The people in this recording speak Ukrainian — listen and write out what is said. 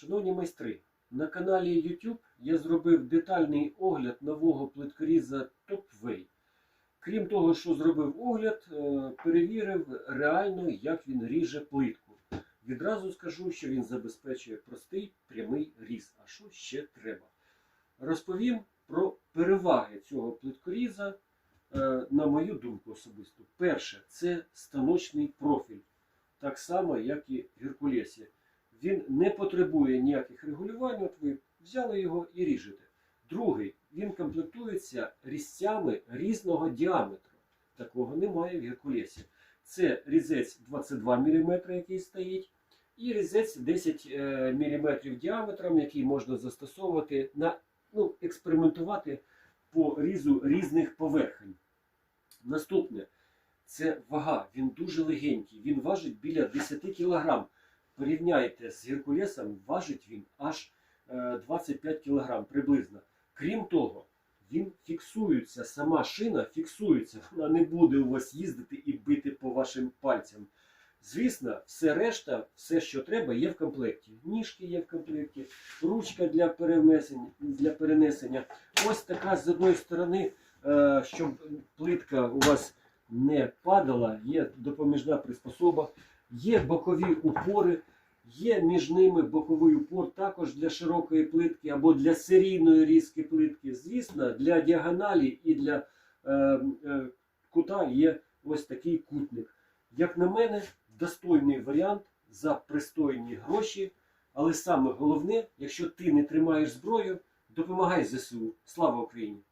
Шановні майстри, на каналі YouTube я зробив детальний огляд нового плиткоріза TopWay. Крім того, що зробив огляд, е, перевірив реально, як він ріже плитку. Відразу скажу, що він забезпечує простий прямий різ. А що ще треба? Розповім про переваги цього плиткоріза, е, на мою думку особисто. Перше, це станочний профіль, так само, як і в Геркулесі. Він не потребує ніяких регулювань, от ви взяли його і ріжете. Другий, він комплектується різцями різного діаметру. Такого немає в Геркулесі. Це різець 22 мм, який стоїть, і різець 10 мм діаметром, який можна застосовувати на ну, експериментувати по різу різних поверхень. Наступне це вага. Він дуже легенький. Він важить біля 10 кг. Порівняйте з Геркулесом, важить він аж е, 25 кг приблизно. Крім того, він фіксується, сама шина фіксується, вона не буде у вас їздити і бити по вашим пальцям. Звісно, все решта, все, що треба, є в комплекті. Ніжки є в комплекті, ручка для перенесення. Для перенесення. Ось така з одної сторони, е, щоб плитка у вас не падала, є допоміжна приспособа, є бокові упори, є між ними боковий упор також для широкої плитки або для серійної різки плитки. Звісно, для діагоналі і для е, е, кута є ось такий кутник. Як на мене, достойний варіант за пристойні гроші. Але саме головне, якщо ти не тримаєш зброю, допомагай ЗСУ. Слава Україні!